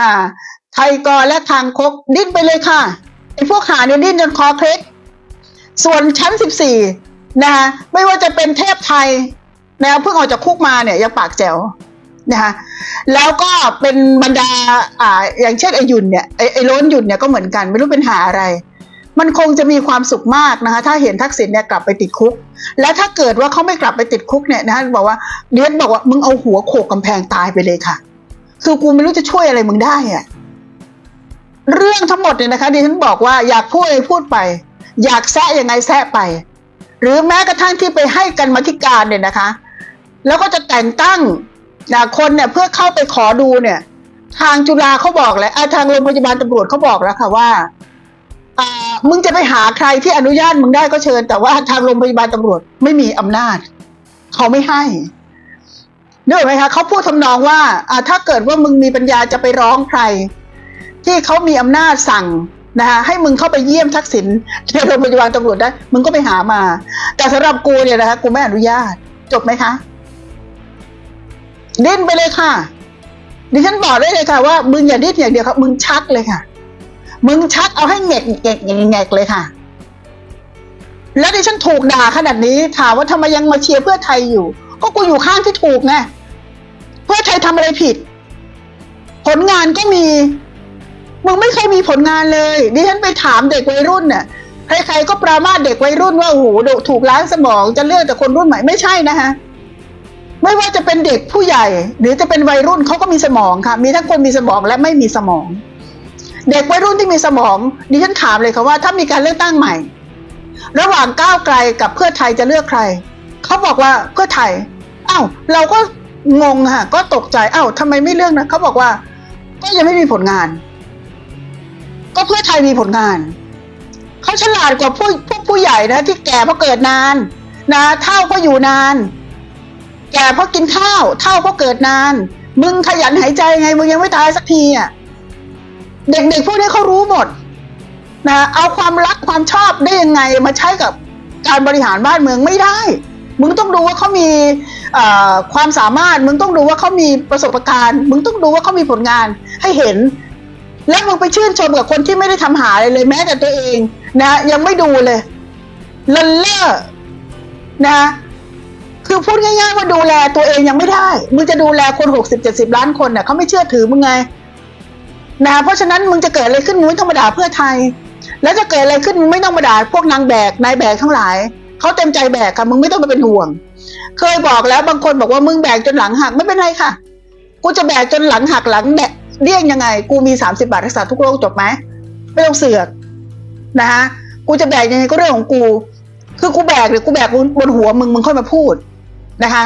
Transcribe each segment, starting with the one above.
ค่ะ ไทยกอและทางคกดิ้นไปเลยค่ะไอ้พวกหาเนี่ยดิ้นจนคอเคล็ดส่วนชั้นสิบสี่นะคะไม่ว่าจะเป็นเทพไทยนะเพิ่งออกจากคุกมาเนี่ยยังปากแจ๋วนะคะแล้วก็เป็นบรรดาอ่าอย่างเช่นไอยุนเนี่ยไอไอล้นหยุนเนี่ยก็เหมือนกันไม่รู้เป็นหาอะไร มันคงจะมีความสุขมากนะคะถ้าเห็นทักษิณเนี่ยกลับไปติดคุก และถ้าเกิดว่าเขาไม่กลับไปติดคุกเนี่ยนะบอกว่าเดียนบอกว่ามึงเอาหัวโขกกำแพงตายไปเลยค่ะ คือกูไม่รู้จะช่วยอะไรมึงได้อะเรื่องทั้งหมดเนี่ยนะคะดิฉันบอกว่าอยากพูดอะไรพูดไป อยากแซะยังไงแซะไป หรือแม้กระทั่งที่ไปให้กันมาธิการเนี่ยนะคะ แล้วก็จะแต่งตั้งนะคนเนี่ยเพื่อเข้าไปขอดูเนี่ย ทางจุฬาเขาบอกแล้วอะทางโรงพยาบาลตำรวจเขาบอกแล้วค่ะว่าอมึงจะไปหาใครที่อนุญาตมึงได้ก็เชิญ แต่ว่าทางโรงพยาบาลตำรวจไม่มีอำนาจ เขาไม่ให้ นึกไหมคะเขาพูดทำนองว่าอ่า ถ้าเกิดว่ามึงมีปัญญาจะไปร้องใคร ที่เขามีอำนาจสั่งนะคะให้มึงเข้าไปเยี่ยมทักษิณในโรงพยาบาลตำรวจได้ มึงก็ไปหามา แต่สำหรับกูเนี่ยนะคะกูไม่อนุญาต จบไหมคะดิ้นไปเลยค่ะ ดิฉันบอกได้เลยค่ะว่ามึงอย่าดิ้นอย่างเดียวครับมึงชักเลยค่ะ มึงชักเอาให้แงกแงกแงกแงกเลยค่ะ แล้วดิฉันถูกด่าขนาดนี้ถามว่าทำไมยังมาเชียร์เพื่อไทยอยู่ ก็กูอยู่ข้างที่ถูกไงเพื่อไทยทำอะไรผิด ผลงานก็มี มึงไม่เคยมีผลงานเลยดิฉันไปถามเด็กวัยรุ่นน่ะใครๆก็ปรามาสเด็กวัยรุ่นว่าโอ้โหถูกล้างสมองจะเลือกแต่คนรุ่นใหม่ไม่ใช่นะคะไม่ว่าจะเป็นเด็กผู้ใหญ่ หรือจะเป็นวัยรุ่นเขาก็มีสมองค่ะ มีทั้งคนมีสมองและไม่มีสมอง เด็กวัยรุ่นที่มีสมองดิฉันถามเลยค่ะว่าถ้ามีการเลือกตั้งใหม่ ระหว่างก้าวไกลกับเพื่อไทยจะเลือกใคร เขาบอกว่าเพื่อไทยอ้าวเราก็งงค่ะ ก็ตกใจอ้าวทำไมไม่เลือกนะเขาบอกว่า ก็ยังไม่มีผลงาน ก็เพื่อไทยมีผลงานเขาฉลาดกว่าผู้พวกผู้ใหญ่นะ ที่แก่เพราะเกิดนาน นะเท่าเพราะอยู่นาน แก่เพราะกินข้าว เท่าเพราะเกิดนาน มึงขยันหายใจไงมึงยังไม่ตายสักทีอะเด็กๆพวกนี้เขารู้หมดนะเอาความรักความชอบได้ยังไงมาใช้กับการบริหารบ้านเมืองไม่ได้ มึงต้องดูว่าเขามีความสามารถ มึงต้องดูว่าเขามีประสบการณ์ มึงต้องดูว่าเขามีผลงานให้เห็น และมึงไปชื่นชมกับคนที่ไม่ได้ทำหาอะไรเลยแม้แต่ตัวเองนะยังไม่ดูเลยเลินเล่อนะคือพูดง่ายๆว่าดูแลตัวเองยังไม่ได้ มึงจะดูแลคนหกสิบเจ็ดสิบล้านคนเน่ะเขาไม่เชื่อถือมึงไงนะเพราะฉะนั้นมึงจะเกิดอะไรขึ้นมึงไม่ต้องมาด่าเพื่อไทย แล้วจะเกิดอะไรขึ้นมึงไม่ต้องมาด่าพวกนางแบกนายแบกทั้งหลาย เขาเต็มใจแบกค่ะ มึงไม่ต้องไปเป็นห่วง เคยบอกแล้วบางคนบอกว่ามึงแบกจนหลังหักไม่เป็นไรค่ะ กูจะแบกจนหลังหักหลังแดะเลี่ยงยังไง กูมีสามสิบาทรักษาทุกโรคจบไหมไม่ต้องเสือกนะคะกูจะแบกยังไงก็เรื่องของกู คือกูแบกหรือกูแบกบนบนหัวมึงมึงค่อยมาพูดนะคะ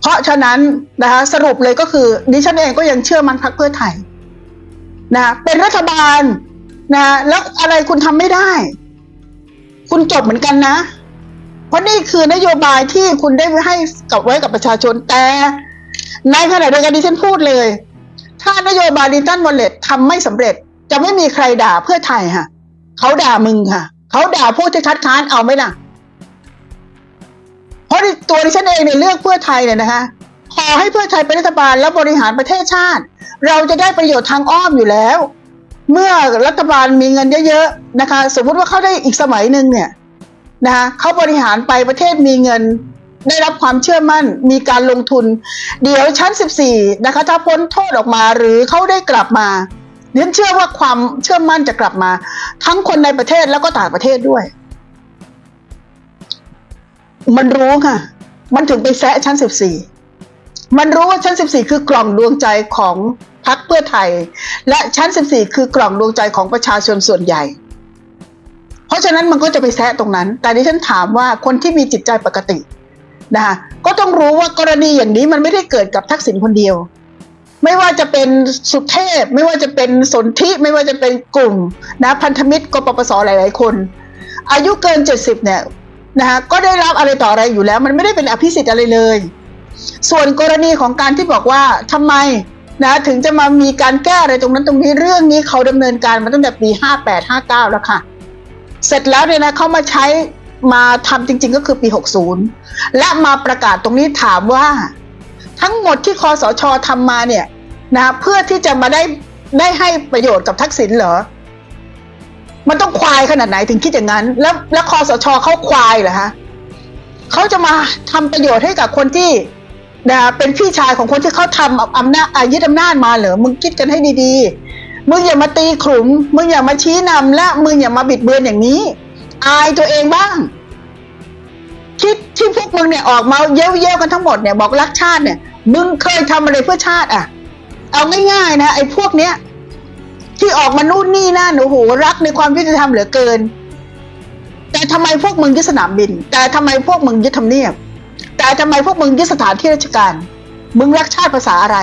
เพราะฉะนั้นนะคะสรุปเลยก็คือดิฉันเองก็ยังเชื่อมันพักเพื่อไทยนะเป็นรัฐบาลนะแล้วอะไรคุณทำไม่ได้ คุณจบเหมือนกันนะ เพราะนี่คือนโยบายที่คุณได้ให้กับไว้กับประชาชนแต่ ในขณะเดียวกันดิฉันพูดเลย ถ้านโยบายดิจิตัลวอลเล็ตทำไม่สำเร็จ จะไม่มีใครด่าเพื่อไทยค่ะเขาด่ามึงค่ะเขาด่าผู้ที่คัดค้านเอาไหมล่ะเพราะตัวดิฉันเองเนี่ยเลือกเพื่อไทยเนี่ยนะคะขอให้เพื่อไทยเป็นรัฐบาลแล้วบริหารประเทศชาติ เราจะได้ประโยชน์ทางอ้อมอยู่แล้ว เมื่อรัฐบาลมีเงินเยอะๆนะคะ สมมุติว่าเขาได้อีกสมัยหนึ่งเนี่ยนะคะเขาบริหารไปประเทศมีเงินได้รับความเชื่อมั่นมีการลงทุน เดี๋ยวชั้น 14 นะคะ ถ้าพ้นโทษออกมาหรือเขาได้กลับมาเรียนเชื่อว่าความเชื่อมั่นจะกลับมา ทั้งคนในประเทศแล้วก็ต่างประเทศด้วย มันรู้ค่ะ มันถึงไปแซะชั้น 14 มันรู้ว่าชั้น 14 คือกล่องดวงใจของ พรรคเพื่อไทย และชั้น 14 คือกล่องดวงใจของประชาชนส่วนใหญ่ เพราะฉะนั้นมันก็จะไปแซะตรงนั้น แต่ที่ฉันถามว่าคนที่มีจิตใจปกตินะคะก็ต้องรู้ว่ากรณีอย่างนี้มันไม่ได้เกิดกับทักษิณคนเดียว ไม่ว่าจะเป็นสุเทพ ไม่ว่าจะเป็นสนธิไม่ว่าจะเป็นกลุ่มนะพันธมิตรกปปสหลาย ๆ คน อายุเกิน 70 เนี่ยนะคะก็ได้รับอะไรต่ออะไรอยู่แล้ว มันไม่ได้เป็นอภิสิทธิ์อะไรเลย ส่วนกรณีของการที่บอกว่าทำไม นะถึงจะมามีการแก้อะไรตรงนั้นตรงนี้เรื่องนี้เขาดำเนินการมาตั้งแต่ปี 58 59 แล้วค่ะ เสร็จแล้วเนี่ยนะเขามาใช้มาทำจริง ๆ ก็คือปี 60 และมาประกาศตรงนี้ถามว่า ทั้งหมดที่คอสชทำมาเนี่ยนะเพื่อที่จะมาได้ได้ให้ประโยชน์กับทักษิณเหรอ มันต้องควายขนาดไหนถึงคิดอย่างนั้น แล้วแล้วคอสชเขาควายเหรอฮะเขาจะมาทำประโยชน์ให้กับคนที่ นะเป็นพี่ชายของคนที่เขาทำอำนาจอายึดอำนาจมาเหรอมึงคิดกันให้ดีๆ มึงอย่ามาตีขลุ่มมึงอย่ามาชี้นำและมึงอย่ามาบิดเบือนอย่างนี้ อายตัวเองบ้างที่ที่พวกมึงเนี่ยออกมาเย้ยวเย้ยวๆกันทั้งหมดเนี่ยบอกรักชาติเนี่ย มึงเคยทำอะไรเพื่อชาติอะ เอาง่ายๆนะไอ้พวกเนี้ยที่ออกมานู่นนี่นั่นโอ้โหรักในความยุติธรรมเหลือเกิน แต่ทำไมพวกมึงยึดสนามบิน แต่ทำไมพวกมึงยึดทำเนียบ แต่ทำไมพวกมึงยึดสถานที่ราชการ มึงรักชาติภาษาอะไร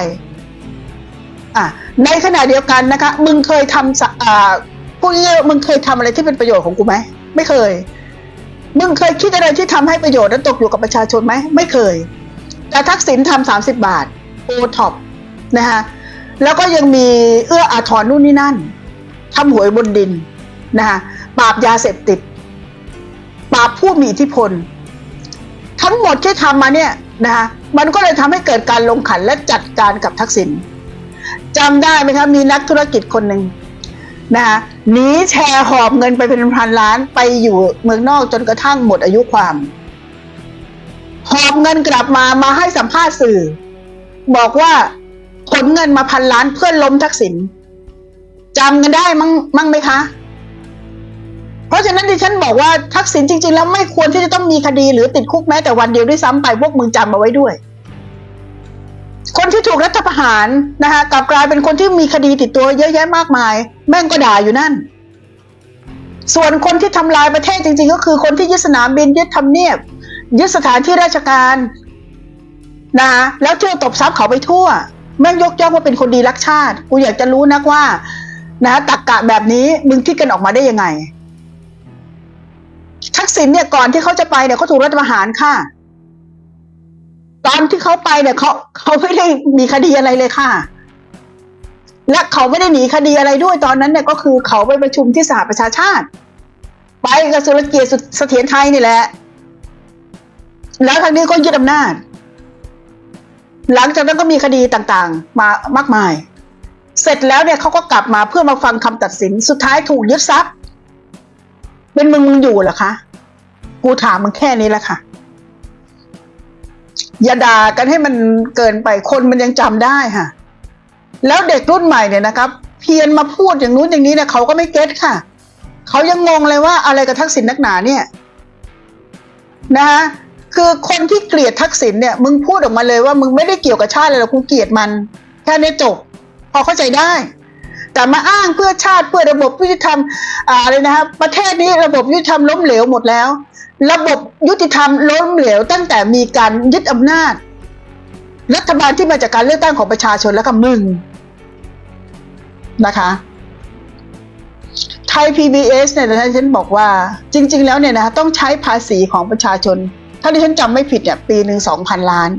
อะในขณะเดียวกันนะคะ มึงเคยทำอ่าพูดง่ายมึงเคยทำอะไรที่เป็นประโยชน์ของกูไหมไม่เคย มึงเคยคิดอะไรที่ทำให้ประโยชน์นั้นตกอยู่กับประชาชนไหมไม่เคย แต่ทักษิณทำสามสิบบาทโอท็อปนะคะแล้วก็ยังมีเอื้ออาทรนู่นนี่นั่นทำหวยบนดินนะคะปราบยาเสพติด ปราบผู้มีอิทธิพล ทั้งหมดที่ทำมาเนี่ยนะคะมันก็เลยทำให้เกิดการลงขันและจัดการกับทักษิณจำได้ไหมคะมีนักธุรกิจคนหนึ่งนะคะหนีแชร์หอบเงินไปเป็นพันล้านไปอยู่เมืองนอกจนกระทั่งหมดอายุความ หอบเงินกลับมามาให้สัมภาษณ์สื่อ บอกว่าขนเงินมาพันล้านเพื่อล้มทักษิณจำกันได้มั้งมั้งไหมคะ เพราะฉะนั้นดิฉันบอกว่าทักษิณจริง ๆ แล้วไม่ควรที่จะต้องมีคดีหรือติดคุกแม้แต่วันเดียวด้วยซ้ำไปพวกมึงจำเอาไว้ด้วย คนที่ถูกรัฐประหารนะคะกลับกลายเป็นคนที่มีคดีติดตัวเยอะแยะมากมาย แม่งก็ด่าอยู่นั่น ส่วนคนที่ทำลายประเทศจริง ๆ ก็คือคนที่ยึดสนามบินยึดทำเนียบยึดสถานที่ราชการนะคะแล้วเที่ยวตบทรัพย์เขาไปทั่ว แม่งยกย่องว่าเป็นคนดีรักชาติ กูอยากจะรู้นักว่า นะตักกะแบบนี้มึงคิดกันออกมาได้ยังไง ษิณเนี่ยก่อนที่เขาจะไปเนี่ยเขาถูกรัฐประหารค่ะ ตอนที่เขาไปเนี่ยเขาเขาไม่ได้มีคดีอะไรเลยค่ะ และเขาไม่ได้หนีคดีอะไรด้วยตอนนั้นเนี่ยก็คือเขาไปประชุมที่สหประชาชาติ ไปกับสุรเกียรติเสถียรไทยนี่แหละ แล้วทางนี้ก็ยึดอำนาจ หลังจากนั้นก็มีคดีต่างๆ มามากมาย เสร็จแล้วเนี่ยเขาก็กลับมาเพื่อมาฟังคำตัดสินสุดท้ายถูกยึดทรัพย์เป็นมึงมึงอยู่เหรอคะ กูถามมึงแค่นี้แหละค่ะ อย่าด่ากันให้มันเกินไปคนมันยังจำได้ค่ะ แล้วเด็กรุ่นใหม่เนี่ยนะครับ เพียนมาพูดอย่างนู้นอย่างนี้เนี่ยเขาก็ไม่เก็ตค่ะ เขายังงงเลยว่าอะไรกับทักษิณนักหนาเนี่ย นะคะคือคนที่เกลียดทักษิณเนี่ย มึงพูดออกมาเลยว่ามึงไม่ได้เกี่ยวกับชาติเลยหรอกกูเกลียดมัน แค่นี้จบ พอเข้าใจได้ แต่มาอ้างเพื่อชาติเพื่อระบบยุติธรรมอะไรนะครับ ประเทศนี้ระบบยุติธรรมล้มเหลวหมดแล้ว ระบบยุติธรรมล้มเหลว ตั้งแต่มีการยึดอำนาจ รัฐบาลที่มาจากการเลือกตั้งของประชาชนแล้วก็มึงนะคะไทย PBS เนี่ยนะฉันบอกว่าจริง ๆ แล้วเนี่ยนะต้องใช้ภาษีของประชาชน ถ้าที่ฉันจำไม่ผิดเนี่ยปีหนึ่งสองพันล้าน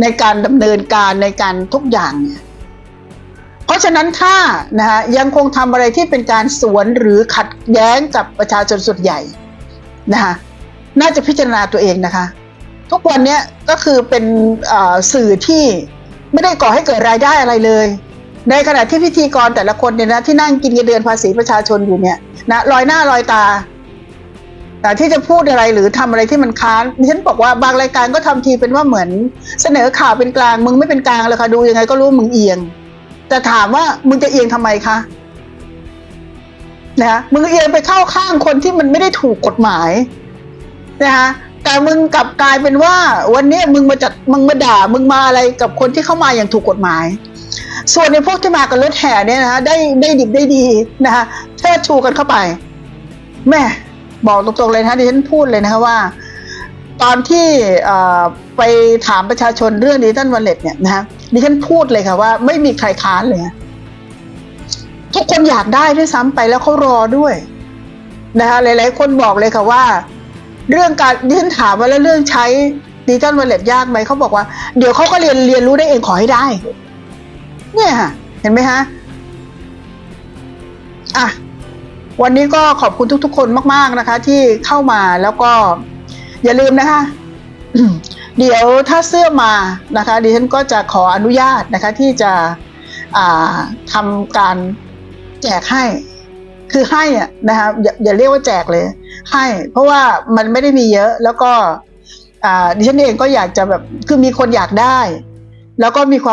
ในการดำเนินการในการทุกอย่างเนี่ย ราะฉะนั้นถ้านะฮะยังคงทำอะไรที่เป็นการสวนหรือขัดแย้งกับประชาชนส่วนใหญ่นะคะน่าจะพิจารณาตัวเองนะคะ ทุกวันนี้ก็คือเป็นสื่อที่ไม่ได้ก่อให้เกิดรายได้อะไรเลย ในขณะที่พิธีกรแต่ละคนเนี่ยนะที่นั่งกินเงินเดือนภาษีประชาชนอยู่เนี่ยนะลอยหน้าลอยตาแต่ที่จะพูดอะไรหรือทำอะไรที่มันค้านฉันบอกว่าบางรายการก็ทำทีเป็นว่าเหมือนเสนอข่าวเป็นกลาง มึงไม่เป็นกลางเลยค่ะดูยังไงก็รู้มึงเอียง แต่ถามว่ามึงจะเอียงทำไมคะนะมึงเอียงไปเข้าข้างคนที่มันไม่ได้ถูกกฎหมายนะคะแต่มึงกลับกลายเป็นว่า วันนี้มึงมาจัดมึงมาด่า มึงมาอะไรกับคนที่เข้ามาอย่างถูกกฎหมาย ส่วนในพวกที่มากับรถแห่เนี่ยนะคะได้ได้ดิบได้ดีนะคะเชิดชูกันเข้าไป แม่บอกตรงๆเลยนะคะดิฉันพูดเลยนะคะว่า ตอนที่ไปถามประชาชนเรื่องดิจิตัลวอลเล็ตเนี่ยนะคะ ดิฉันพูดเลยค่ะว่าไม่มีใครค้านเลย ทุกคนอยากได้ด้วยซ้ำไปแล้วเขารอด้วยนะคะหลาย ๆ คนบอกเลยค่ะว่า เรื่องการดิฉันถามว่าแล้วเรื่องใช้ดิจิตัลวอลเล็ตยากไหมเขาบอกว่า เดี๋ยวเขาก็เรียนเรียนรู้ได้เองขอให้ได้ เนี่ยค่ะ เห็นไหมฮะอะวันนี้ก็ขอบคุณทุก ๆ คนมาก ๆ นะคะ ที่เข้ามาแล้วก็อย่าลืมนะคะ เดี๋ยวถ้าเสื้อมานะคะดิฉันก็จะขออนุญาตนะคะที่จะอ่าทำการแจกให้ คือให้อะนะคะอย่าอย่าเรียกว่าแจกเลย ให้ เพราะว่ามันไม่ได้มีเยอะแล้วก็ดิฉันเองก็อยากจะแบบคือมีคนอยากได้ แล้วก็มีความ